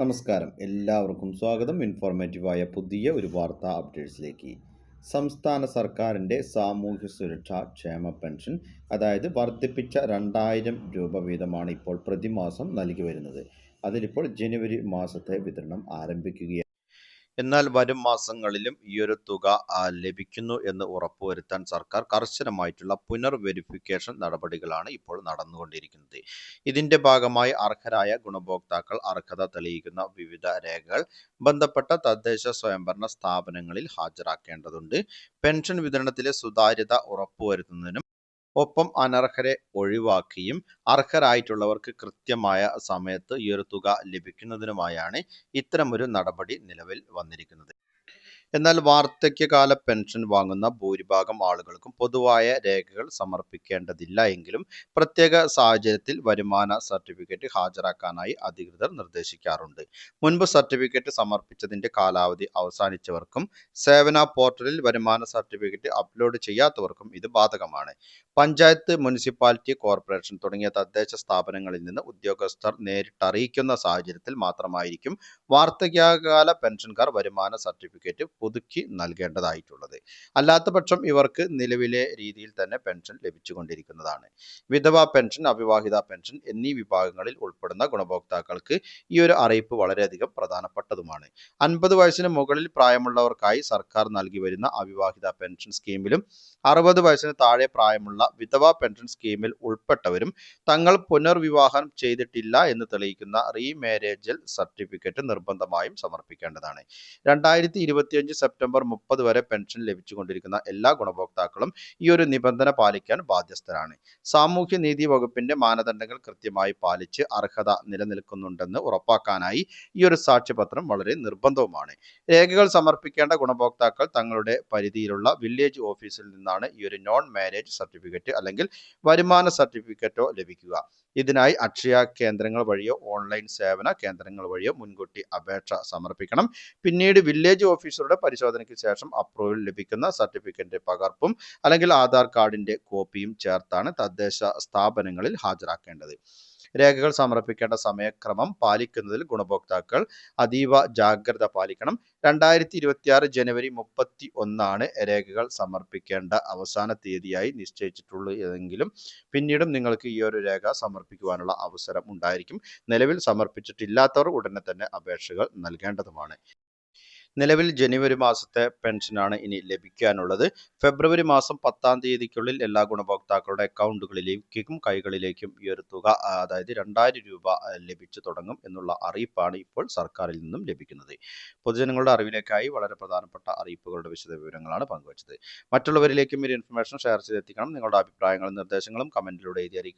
നമസ്കാരം. എല്ലാവർക്കും സ്വാഗതം. ഇൻഫോർമേറ്റീവായ പുതിയ ഒരു വാർത്താ അപ്ഡേറ്റ്സിലേക്ക്. സംസ്ഥാന സർക്കാരിന്റെ സാമൂഹ്യ സുരക്ഷാ ക്ഷേമ പെൻഷൻ അതായത് വർദ്ധിപ്പിച്ച രണ്ടായിരം രൂപ വീതമാണ് ഇപ്പോൾ പ്രതിമാസം നൽകി വരുന്നത്. അതിലിപ്പോൾ ജനുവരി മാസത്തെ വിതരണം ആരംഭിക്കുകയാണ്. എന്നാൽ വരും മാസങ്ങളിലും ഈയൊരു തുക ലഭിക്കുന്നു എന്ന് ഉറപ്പുവരുത്താൻ സർക്കാർ കർശനമായിട്ടുള്ള പുനർ വെരിഫിക്കേഷൻ നടപടികളാണ് ഇപ്പോൾ നടന്നുകൊണ്ടിരിക്കുന്നത്. ഇതിന്റെ ഭാഗമായി അർഹരായ ഗുണഭോക്താക്കൾ അർഹത തെളിയിക്കുന്ന വിവിധ രേഖകൾ ബന്ധപ്പെട്ട തദ്ദേശ സ്വയംഭരണ സ്ഥാപനങ്ങളിൽ ഹാജരാക്കേണ്ടതുണ്ട്. പെൻഷൻ വിതരണത്തിലെ സുതാര്യത ഉറപ്പുവരുത്തുന്നതിനും ഒപ്പം അനർഹരെ ഒഴിവാക്കിയും അർഹരായിട്ടുള്ളവർക്ക് കൃത്യമായ സമയത്ത് ഈ ഒരു തുക ലഭിക്കുന്നതിനുമായാണ് ഇത്തരമൊരു നടപടി നിലവിൽ വന്നിരിക്കുന്നത്. എന്നാൽ വാർദ്ധക്യകാല പെൻഷൻ വാങ്ങുന്ന ഭൂരിഭാഗം ആളുകൾക്കും പൊതുവായ രേഖകൾ സമർപ്പിക്കേണ്ടതില്ല എങ്കിലും പ്രത്യേക സാഹചര്യത്തിൽ വരുമാന സർട്ടിഫിക്കറ്റ് ഹാജരാക്കാനായി അധികൃതർ നിർദ്ദേശിക്കാറുണ്ട്. മുൻപ് സർട്ടിഫിക്കറ്റ് സമർപ്പിച്ചതിന്റെ കാലാവധി അവസാനിച്ചവർക്കും സേവന പോർട്ടലിൽ വരുമാന സർട്ടിഫിക്കറ്റ് അപ്ലോഡ് ചെയ്യാത്തവർക്കും ഇത് ബാധകമാണ്. പഞ്ചായത്ത് മുനിസിപ്പാലിറ്റി കോർപ്പറേഷൻ തുടങ്ങിയ തദ്ദേശ സ്ഥാപനങ്ങളിൽ നിന്ന് ഉദ്യോഗസ്ഥർ നേരിട്ട് അറിയിക്കുന്ന സാഹചര്യത്തിൽ മാത്രമായിരിക്കും വാർദ്ധക്യകാല പെൻഷൻകാർ വരുമാന സർട്ടിഫിക്കറ്റ് പുതുക്കി നൽകേണ്ടതായിട്ടുള്ളത്. അല്ലാത്ത പക്ഷം ഇവർക്ക് നിലവിലെ രീതിയിൽ തന്നെ പെൻഷൻ ലഭിച്ചുകൊണ്ടിരിക്കുന്നതാണ്. വിധവാ പെൻഷൻ അവിവാഹിത പെൻഷൻ എന്നീ വിഭാഗങ്ങളിൽ ഉൾപ്പെടുന്ന ഗുണഭോക്താക്കൾക്ക് ഈ ഒരു അറിയിപ്പ് വളരെയധികം പ്രധാനപ്പെട്ടതുമാണ്. അൻപത് വയസ്സിന് മുകളിൽ പ്രായമുള്ളവർക്കായി സർക്കാർ നൽകി വരുന്ന അവിവാഹിത പെൻഷൻ സ്കീമിലും അറുപത് വയസ്സിന് താഴെ പ്രായമുള്ള വിധവാ പെൻഷൻ സ്കീമിൽ ഉൾപ്പെട്ടവരും തങ്ങൾ പുനർവിവാഹം ചെയ്തിട്ടില്ല എന്ന് തെളിയിക്കുന്ന റീമാരേജൽ സർട്ടിഫിക്കറ്റ് നിർബന്ധമായും സമർപ്പിക്കേണ്ടതാണ്. രണ്ടായിരത്തി ഇരുപത്തിയഞ്ച് സെപ്റ്റംബർ മുപ്പത് വരെ പെൻഷൻ ലഭിച്ചുകൊണ്ടിരിക്കുന്ന എല്ലാ ഗുണഭോക്താക്കളും ഈ ഒരു നിബന്ധന പാലിക്കാൻ ബാധ്യസ്ഥരാണ്. സാമൂഹ്യ നീതി വകുപ്പിന്റെ മാനദണ്ഡങ്ങൾ കൃത്യമായി പാലിച്ച് അർഹത നിലനിൽക്കുന്നുണ്ടെന്ന് ഉറപ്പാക്കാനായി ഈ ഒരു സാക്ഷ്യപത്രം വളരെ നിർബന്ധവുമാണ്. രേഖകൾ സമർപ്പിക്കേണ്ട ഗുണഭോക്താക്കൾ തങ്ങളുടെ പരിധിയിലുള്ള വില്ലേജ് ഓഫീസിൽ നിന്നാണ് ഈ ഒരു നോൺ മാരേജ് സർട്ടിഫിക്കറ്റ് അല്ലെങ്കിൽ വരുമാന സർട്ടിഫിക്കറ്റോ ലഭിക്കുക. ഇതിനായി അക്ഷയ കേന്ദ്രങ്ങൾ വഴിയോ ഓൺലൈൻ സേവന കേന്ദ്രങ്ങൾ വഴിയോ മുൻകൂട്ടി അപേക്ഷ സമർപ്പിക്കണം. പിന്നീട് വില്ലേജ് ഓഫീസറുടെ പരിശോധനയ്ക്ക് ശേഷം അപ്രൂവൽ ലഭിക്കുന്ന സർട്ടിഫിക്കറ്റിന്റെ പകർപ്പും അല്ലെങ്കിൽ ആധാർ കാർഡിന്റെ കോപ്പിയും ചേർത്താണ് തദ്ദേശ സ്ഥാപനങ്ങളിൽ ഹാജരാക്കേണ്ടത്. രേഖകൾ സമർപ്പിക്കേണ്ട സമയക്രമം പാലിക്കുന്നതിൽ ഗുണഭോക്താക്കൾ അതീവ ജാഗ്രത പാലിക്കണം. രണ്ടായിരത്തി ഇരുപത്തിയാറ് ജനുവരി മുപ്പത്തി ഒന്നാണ് രേഖകൾ സമർപ്പിക്കേണ്ട അവസാന തീയതിയായി നിശ്ചയിച്ചിട്ടുള്ളതെങ്കിലും പിന്നീടും നിങ്ങൾക്ക് ഈ ഒരു രേഖ സമർപ്പിക്കുവാനുള്ള അവസരം ഉണ്ടായിരിക്കും. നിലവിൽ സമർപ്പിച്ചിട്ടില്ലാത്തവർ ഉടനെ തന്നെ അപേക്ഷകൾ നൽകേണ്ടതുമാണ്. നിലവിൽ ജനുവരി മാസത്തെ പെൻഷനാണ് ഇനി ലഭിക്കാനുള്ളത്. ഫെബ്രുവരി മാസം പത്താം തീയതിക്കുള്ളിൽ എല്ലാ ഗുണഭോക്താക്കളുടെ അക്കൗണ്ടുകളിലേക്കും കൈകളിലേക്കും ഈ ഒരു തുക അതായത് രണ്ടായിരം രൂപ ലഭിച്ചു തുടങ്ങും എന്നുള്ള അറിയിപ്പാണ് ഇപ്പോൾ സർക്കാരിൽ നിന്നും ലഭിക്കുന്നത്. പൊതുജനങ്ങളുടെ അറിവിലേക്കായി വളരെ പ്രധാനപ്പെട്ട അറിയിപ്പുകളുടെ വിശദ വിവരങ്ങളാണ് പങ്കുവച്ചത്. മറ്റുള്ളവരിലേക്കും ഈ ഇൻഫർമേഷൻ ഷെയർ ചെയ്തെത്തിക്കണം. നിങ്ങളുടെ അഭിപ്രായങ്ങളും നിർദ്ദേശങ്ങളും കമന്റിലൂടെ എഴുതി അറിയിക്കുക.